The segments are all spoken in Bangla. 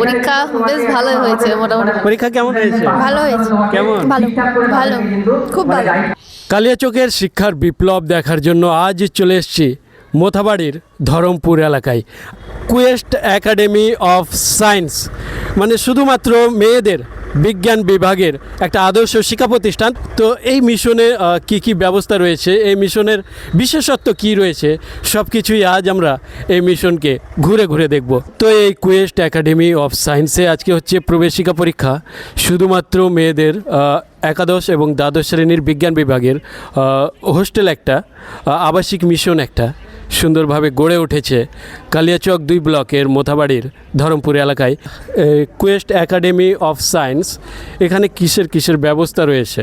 পরীক্ষা বেশ ভালোই হয়েছে মোটামুটি। পরীক্ষা কেমন হয়েছে? ভালো হয়েছে। কেমন? ভালো ভালো খুব ভালো। কালিয়াচকের শিক্ষার বিপ্লব দেখার জন্য আজ চলে এসেছি মোথাবাড়ির ধরমপুর এলাকায়। কুয়েস্ট একাডেমি অফ সায়েন্স মানে শুধুমাত্র মেয়েদের বিজ্ঞান বিভাগের একটা আদর্শ শিক্ষা প্রতিষ্ঠান। তো এই মিশনে কি কি ব্যবস্থা রয়েছে? এই মিশনের বিশেষত্ব কি রয়েছে? সব কিছুই আজ আমরা এই মিশনকে ঘুরে ঘুরে দেখব। তো এই কুয়েস্ট একাডেমি অফ সায়েন্সে আজকে হচ্ছে প্রবেশিকা পরীক্ষা। শুধুমাত্র মেয়েদের একাদশ এবং দ্বাদশ শ্রেণির বিজ্ঞান বিভাগের হোস্টেল একটা আবাসিক মিশন একটা। সুন্দরভাবে গড়ে উঠেছে। কালিয়াচক দুই ব্লকের মোথাবাড়ির ধরমপুর এলাকায় কুয়েস্ট একাডেমি অফ সায়েন্স এখানে কিসের কিসের ব্যবস্থা রয়েছে?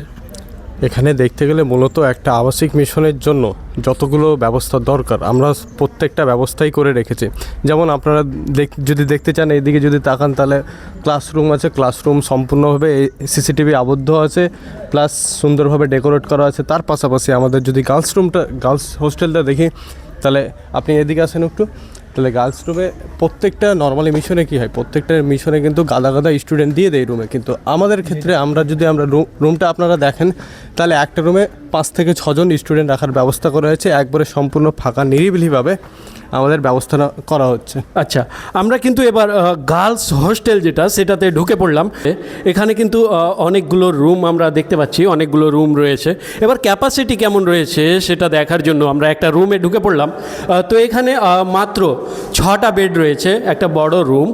এখানে দেখতে গেলে মূলত একটা আবাসিক মিশনের জন্য যতগুলো ব্যবস্থা দরকার, আমরা প্রত্যেকটা ব্যবস্থাই করে রেখেছি। যেমন আপনারা দেখ, যদি দেখতে চান, এইদিকে যদি তাকান, তাহলে ক্লাসরুম আছে, ক্লাসরুম সম্পূর্ণভাবে সিসিটিভি আবদ্ধ আছে, প্লাস সুন্দরভাবে ডেকোরেট করা আছে। তার পাশাপাশি আমাদের যদি গার্লস রুমটা, গার্লস হোস্টেলটা দেখি তাহলে আপনি এদিকে আসেন একটু। তাহলে গার্লস রুমে প্রত্যেকটা নর্মালি মিশনে কী হয়? প্রত্যেকটা মিশনে কিন্তু গাদা গাদা স্টুডেন্ট দিয়ে দেয় রুমে কিন্তু আমাদের ক্ষেত্রে আমরা যদি আমরা রুমটা আপনারা দেখেন, তাহলে একটা রুমে পাঁচ থেকে ছজন স্টুডেন্ট রাখার ব্যবস্থা করা হয়েছে। একবারে সম্পূর্ণ ফাঁকা, নিরিবিলিভাবে আমাদের ব্যবস্থা করা হচ্ছে। আচ্ছা আমরা কিন্তু এবার গার্লস হোস্টেল যেটা, সেটাতে ঢুকে পড়লাম। এখানে কিন্তু অনেকগুলো রুম আমরা দেখতে পাচ্ছি, অনেকগুলো রুম রয়েছে। এবার ক্যাপাসিটি কেমন রয়েছে, সেটা দেখার জন্য আমরা একটা রুমে ঢুকে পড়লাম। তো এখানে মাত্র ছটা বেড রয়েছে, একটা বড় রুম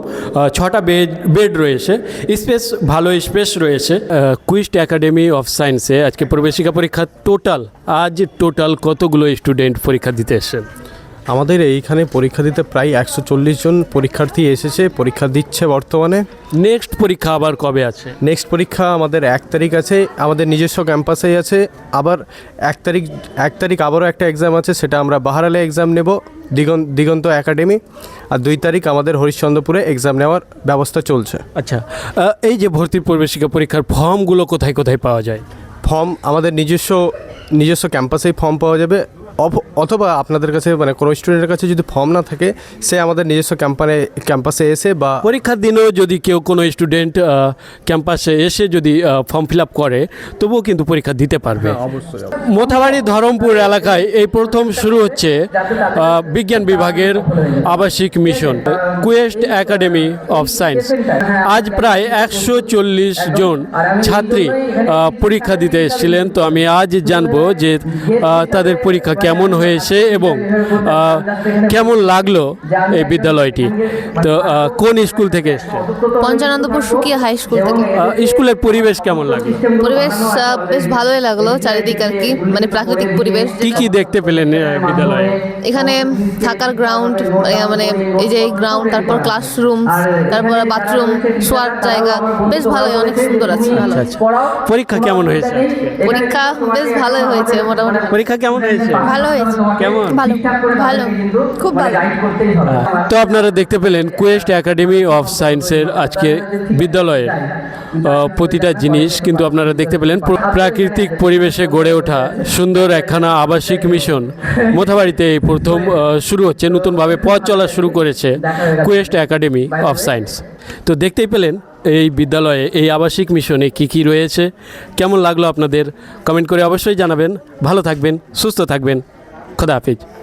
ছটা বেড বেড রয়েছে। স্পেস ভালো স্পেস রয়েছে। কুইস্ট একাডেমি অফ সায়েন্সে আজকে প্রবেশিকা পরীক্ষা টোটাল আজ টোটাল কতগুলো স্টুডেন্ট পরীক্ষা দিতে এসেছেন আমাদের এইখানে পরীক্ষা দিতে প্রায় একশো চল্লিশ জন পরীক্ষার্থী এসেছে পরীক্ষা দিচ্ছে বর্তমানে। নেক্সট পরীক্ষা আবার কবে আছে? নেক্সট পরীক্ষা আমাদের এক তারিখ আছে আমাদের নিজস্ব ক্যাম্পাসেই আছে আবার এক তারিখ এক তারিখ আবারও একটা এক্সাম আছে সেটা আমরা বাহারালে এক্সাম নেব দিগন্ত দিগন্ত একাডেমি আর দুই তারিখ আমাদের হরিশ্চন্দ্রপুরে এক্সাম নেওয়ার ব্যবস্থা চলছে। আচ্ছা এই যে ভর্তি প্রবেশিকা পরীক্ষার ফর্মগুলো কোথায় কোথায় পাওয়া যায়? ফর্ম আমাদের নিজস্ব নিজস্ব ক্যাম্পাসেই ফর্ম পাওয়া যাবে। অথবা আপনাদের কাছে মানে কোনো স্টুডেন্টের কাছে যদি ফর্ম না থাকে সে আমাদের নিজস্ব ক্যাম্পানে ক্যাম্পাসে এসে বা পরীক্ষার দিনেও যদি কেউ কোনো স্টুডেন্ট ক্যাম্পাসে এসে যদি ফর্ম ফিল আপ করে তবুও কিন্তু পরীক্ষা দিতে পারবে। অবশ্যই মোথাবাড়ি ধরমপুর এলাকায় এই প্রথম শুরু হচ্ছে বিজ্ঞান বিভাগের আবাসিক Mission Quest Academy of Science আজ প্রায় একশো চল্লিশ জন ছাত্রী পরীক্ষা দিতে এসেছিলেন। তো আমি আজ জানব যে তাদের পরীক্ষা কেমন হয়েছে এবং কেমন লাগল এই বিদ্যালয়টি? তো কোন স্কুল থেকে এসছে পঞ্চানন্দপুর সুকিয়া হাই স্কুল থেকে। স্কুলের পরিবেশ কেমন লাগল? পরিবেশ বেশ ভালোই লাগল চারিদিক আর কি মানে প্রাকৃতিক পরিবেশ কি কি দেখতে পেলেন বিদ্যালয়ে? এখানে থাকার গ্রাউন্ড মানে এই যে গ্রাউন্ড তারপর ক্লাসরুম তারপর বাথরুম শোয়ার জায়গা বেশ ভালোই অনেক সুন্দর আছে ভালো আচ্ছা পরীক্ষা কেমন হয়েছে? পরীক্ষা বেশ ভালোই হয়েছে মোটামুটি। পরীক্ষা কেমন হয়েছে? ভালো হয়েছে। কেমন? ভালো ভালো খুব ভালো। তো আপনারা দেখতে পেলেন কুয়েস্ট একাডেমি অফ সায়েন্সের আজকে বিদ্যালয়ের প্রতিটা জিনিস কিন্তু আপনারা দেখতে পেলেন প্রাকৃতিক পরিবেশে গড়ে ওঠা সুন্দর একখানা আবাসিক মিশন মোথাবাড়িতে এই প্রথম শুরু হচ্ছে নতুনভাবে পথ চলা শুরু করেছে কুয়েস্ট একাডেমি অফ সায়েন্স তো দেখতেই পেলেন এই বিদ্যালয়ে এই আবাসিক মিশনে কি কি রয়েছে? কেমন লাগল আপনাদের? কমেন্ট করে অবশ্যই জানাবেন। ভালো থাকবেন, সুস্থ থাকবেন। খোদা হাফিজ।